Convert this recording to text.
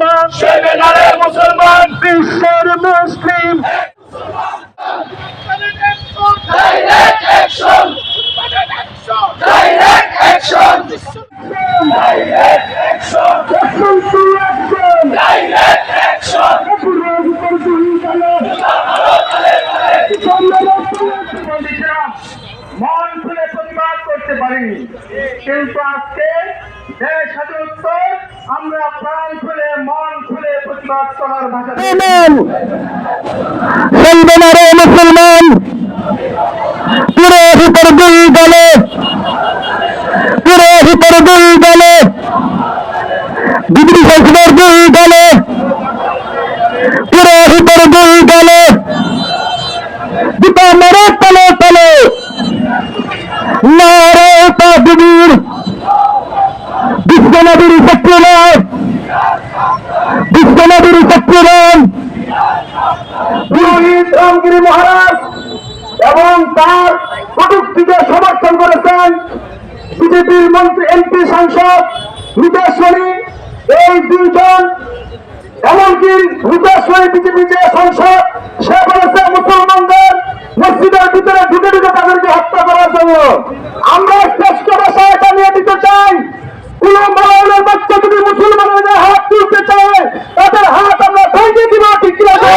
মুসলমান। মুসলমান। বিশ্বের মুসলিম। মন খুলে প্রতিবাদ করতে পারিনি কিন্তু আজকে দেশ আমরা প্রাণ খুলে সন্দেনারে মুসলমান। পুরোহিতের দুই দলে। পুরোহিতের দুই দলে। ডিগ্রি সংসদের দুই দলে। পুরোহিতের দুই দলে। দিতা মেরে তলে তলে। নারে রামগিরি মহারাজ এবং তার প্রযুক্তিকে সমর্থন করেছেন বিজেপির মন্ত্রী, এমপি সাংসদ রূপেশ্বরী এই দুইজন, এমনকি রূপেশ্বরী বিজেপি যে সাংসদ, সে বলেছে মুসলমানদের মসজিদের ভিতরে ঢুকে ঢুকে তাদেরকে হত্যা করার জন্য। আমরা শ্রেষ্ঠ ভাষায় এটা নিয়ে দিতে চাই। কোন মালাউলের বাচ্চা যদি মুসলমানের হাত তুলতে চায়, তাদের হাত আমরা ভেঙে দিব, ঠিক আছে